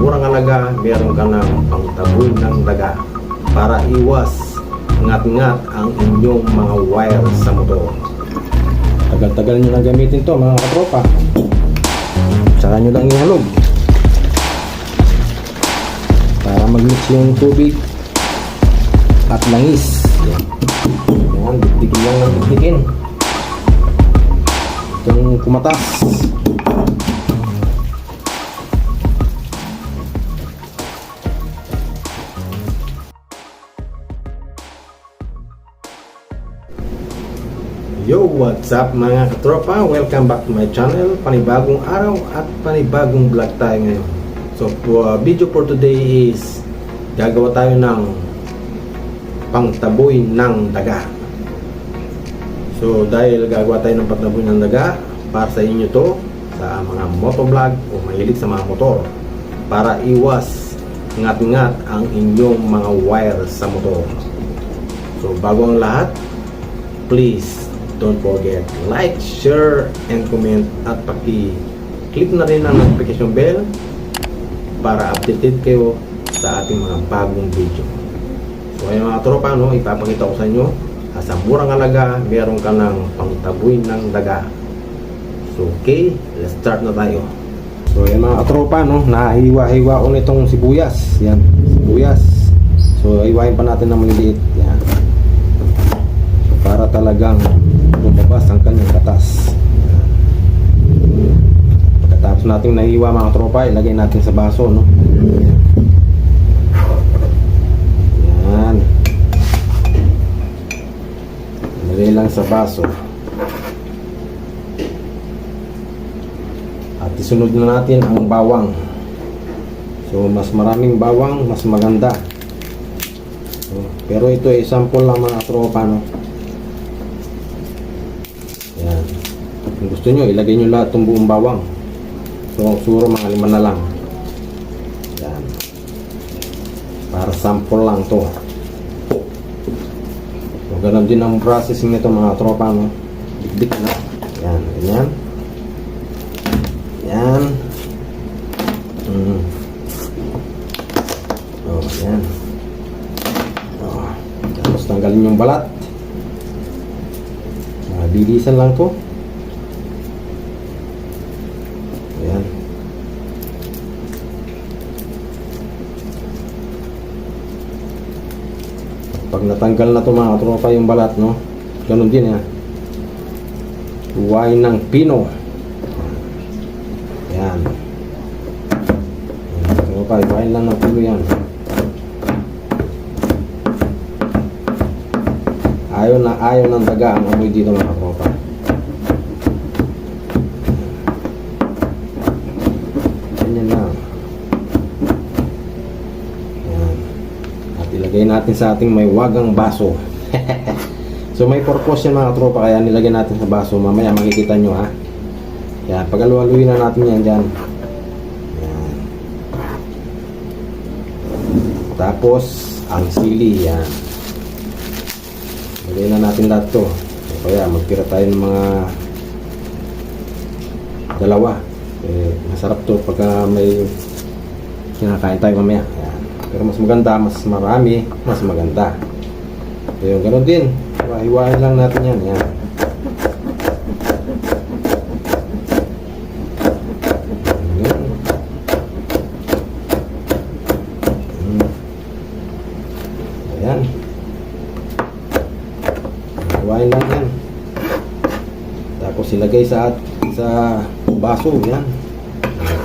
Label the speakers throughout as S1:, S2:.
S1: murang halaga, meron ka ng pangtaboy ng daga para iwas ngat-ngat ang inyong mga wire sa motor. Tagal-tagal nyo na gamitin to mga katropa. Saka nyo lang ihalog. Para mag-mix yung tubig at langis. Yan, dikdikin lang ng dikdikin. Itong kumatas. What's up mga katropa? Welcome back to my channel. Panibagong araw at panibagong vlog tayo ngayon. So, uh, video for today is gagawa tayo ng pangtaboy ng daga. So, dahil gagawa tayo ng pangtaboy ng daga, para sa inyo to, sa mga motovlog o mahilig sa mga motor, para iwas ngat-ngat ang inyong mga wire sa motor. So, bago ang lahat, please don't forget like, share, and comment at paki-click na rin ang notification bell para updated kayo sa ating mga bagong video. So ayun mga tropa, no, ipapakita ko sa inyo sa murang halaga, meron ka ng pangtaboy ng daga. So okay, let's start na tayo. So ayun mga tropa, no, nahiwa-hiwa ko nitong sibuyas. Yan, sibuyas. So hiwain pa natin ng maliliit. Yan para talagang lumabas ang kanyang katas. Pagkatapos nating nahiwa mga tropa, ilagay natin sa baso, no? Yan. Ilagay lang sa baso. At isunod na natin ang bawang. So, mas maraming bawang, mas maganda. Pero ito ay sample lang mga tropa, no? Yan. Kung gusto nyo, ilagay nyo lahat ng buong bawang. So, suro mga lima na lang. Yan. Para sample lang to. So, ganun din ang processing nito mga tropa, no? Dikdik na. Yan, ganyan. Yan. Mm. Oh, yan. Oh. Tapos tanggalin yung balat. Mabilisan lang to. Ayan. Pag natanggal na to mga tropa yung balat, no? Ganun din, ha? Huwain ng pino. Ayan. Ayan, tropa, huwain lang ng pino yan. Ayaw na ayaw ng daga ang amoy dito mga tropa. Ganyan lang. Yan. At ilagay natin sa ating may wagang baso. so may purpose yan mga tropa kaya nilagay natin sa baso. Mamaya makikita nyo ha. Yan. Pag-alualuin na natin yan dyan. Yan. Tapos ang sili yan. Lagay na natin lahat to. Kaya magtira tayo ng mga dalawa. Eh, masarap to pagka may kinakain tayo mamaya. Pero mas maganda, mas marami, mas maganda. So, yung ganun din. Hiwain lang natin yan. Hmm. Ayan. Hiwain lang yan. Tapos ilagay sa sa baso yan. Hmm.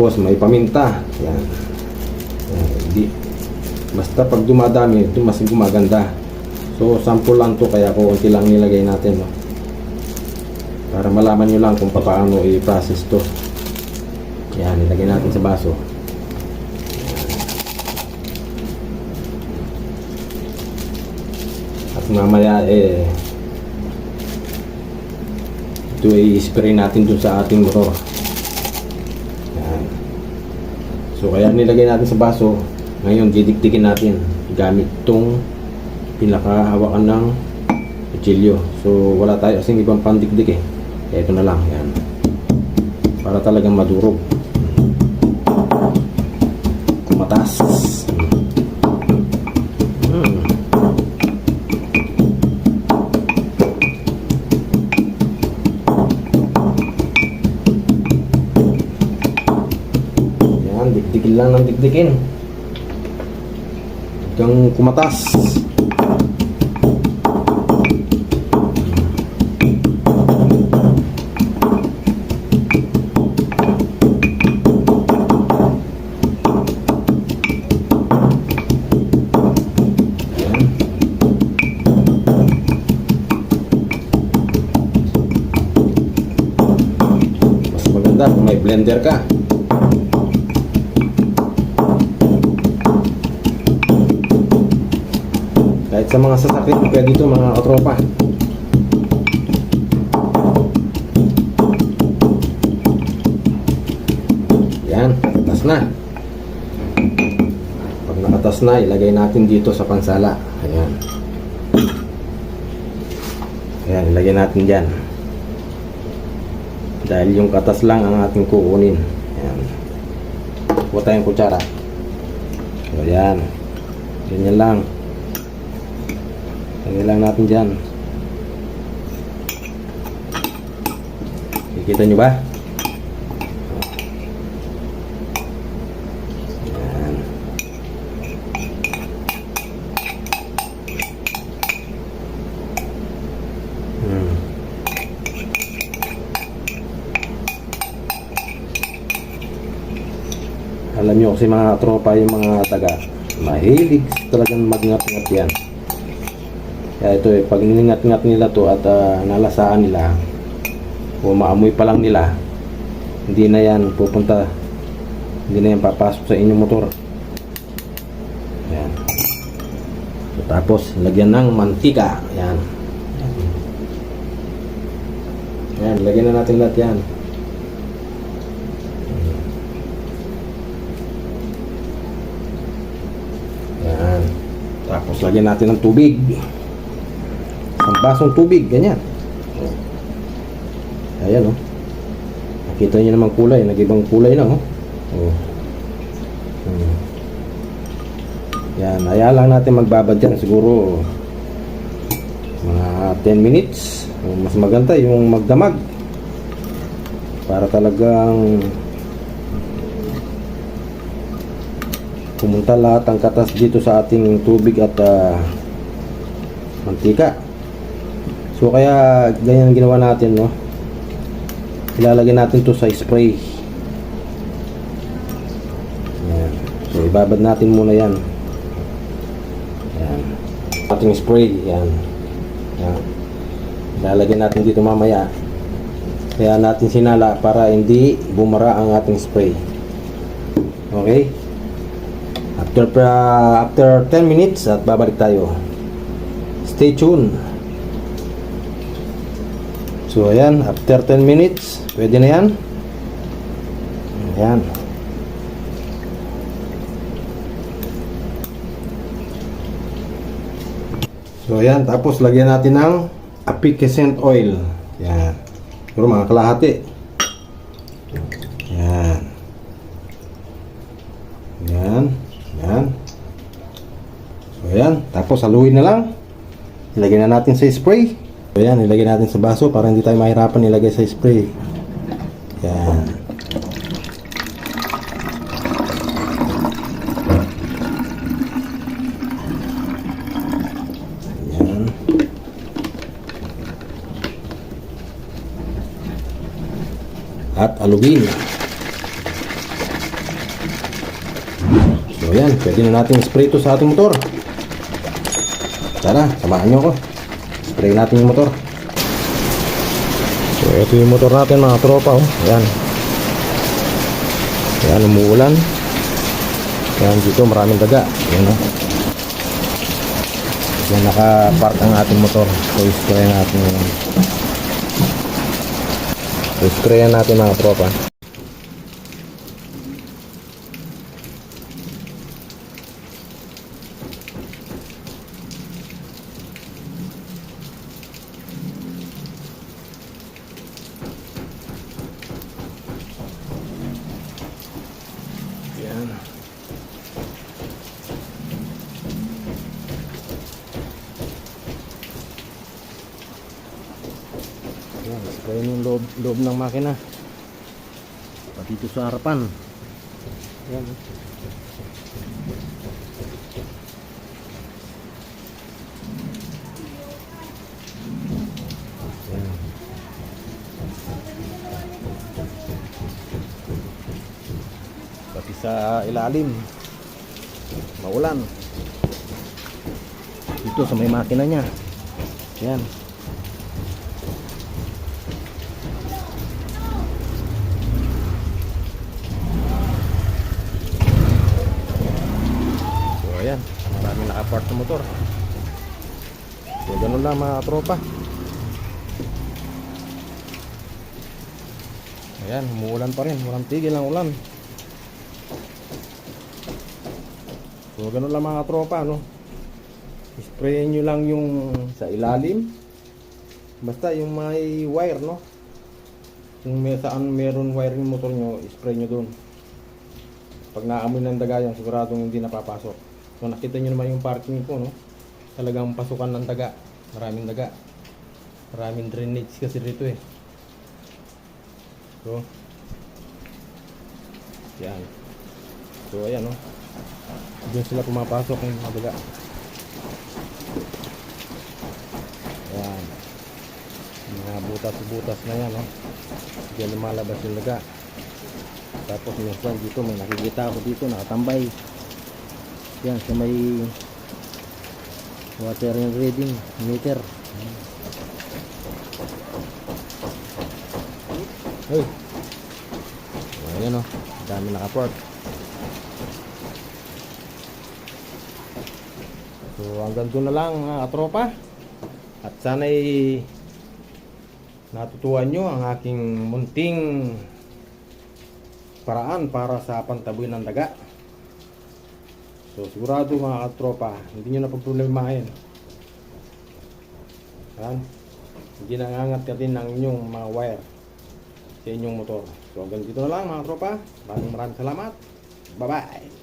S1: Tapos may paminta. Yan. Yan. Hindi. Basta pag dumadami, ito mas gumaganda. So, sample lang to kaya konti lang nilagay natin. No? Para malaman nyo lang kung paano i-process to. Yan, ilagay natin sa baso. At mamaya eh ito i-spray natin dun sa ating motor. So kaya nilagay natin sa baso. Ngayon didikdikin natin gamit tong pinakahawakan ng kutsilyo. So wala tayo kasing ibang pandikdik eh. Ito na lang. Yan. Para talagang madurog. Lang ng dikdikin. Hanggang kumatas. Maganda may blender ka. Kahit sa mga sasakyan, pwede ito mga katropa. Yan, nakatas na. Pag nakatas na, ilagay natin dito sa pansala. Ayan. Ayan, ilagay natin dyan. Dahil yung katas lang ang ating kukunin. Ayan. Huwag tayong kutsara. So, ayan. Ganyan lang. Lagay lang natin dyan. Kikita nyo ba? Hmm. Alam nyo kasi mga tropa yung mga taga mahilig talagang magngat-ngat yan. Kaya ito eh, pag ningat-ngat nila to at ah, nalasaan nila o maamoy pa lang nila, hindi na yan pupunta, hindi na yan papasok sa inyong motor. Yan. So, tapos, lagyan ng mantika. Yan. Yan, lagyan na natin lahat yan. Yan. Tapos, lagyan natin ng tubig. Isang basong tubig, ganyan. Ayan, oh. Nakita niyo naman kulay, nag-ibang kulay na, oh. Oh. Hmm. Yan, hayaan lang natin magbabad yan. Siguro, mga 10 minutes. Mas maganda yung magdamag. Para talagang pumunta lahat ang katas dito sa ating tubig at ah, mantika. So kaya ganyan ang ginawa natin no. Ilalagay natin to sa spray. Yan. So ibabad natin muna yan. Yan. Ating spray. Yan. Yan. Ilalagay natin dito mamaya. Kaya natin sinala para hindi bumara ang ating spray. Okay? After uh, after 10 minutes at babalik tayo. Stay tuned. So ayan, after 10 minutes, pwede na yan. Ayan. So ayan, tapos lagyan natin ng apicescent oil. Yan. Pero mga kalahati. Yan. Yan. Yan. So ayan, tapos haluin na lang. Ilagay na natin sa spray. So ayan, ilagay natin sa baso para hindi tayo mahirapan ilagay sa spray. Yan. Yan. At aluin. So yan, pwede na natin spray ito sa ating motor. Tara, samahan nyo ako. Spray natin yung motor. So ito yung motor natin mga tropa. Oh. Yan. Yan, umuulan. Yan, dito maraming daga. Yan o. Oh. Yan, naka-park ang ating motor. So, spray natin yan. So, spray natin mga tropa. Yan, sprayin yung loob, loob ng makina. Pati dito sa harapan. Yan. oh. Yan. Pati sa ilalim. Maulan. Dito sa may makina niya. Yan. So ayan, nakapart na motor. So ganun lang mga tropa. Ayan, umuulan pa rin, walang tigil ang ulan. So ganun lang mga tropa, no. Sprayin nyo lang yung sa ilalim. Basta yung may wire, no. Kung may saan meron wire yung motor nyo, spray nyo doon. Pag naamoy ng daga siguradong hindi napapasok. So nakita nyo naman yung parking ko, no? Talagang pasukan ng daga. Maraming daga. Maraming drainage kasi dito eh. So, yan. So ayan, no? Doon sila pumapasok yung mga daga. Ayan. Mga butas-butas na yan, no? Diyan lumalabas yung daga. Tapos minsan dito may nakikita ako dito nakatambay. Yan sa may water reading meter. Hey. Ayan o, dami nakaport. So hanggang doon na lang mga katropa. At sana'y natutuhan nyo ang aking munting paraan para sa pantaboy ng daga. So sigurado mga katropa, hindi nyo na pagproblemahin. Yan. Hindi nangangat ka din ng inyong mga wire sa inyong motor. So hanggang dito na lang mga tropa. Maraming maraming salamat. Bye bye.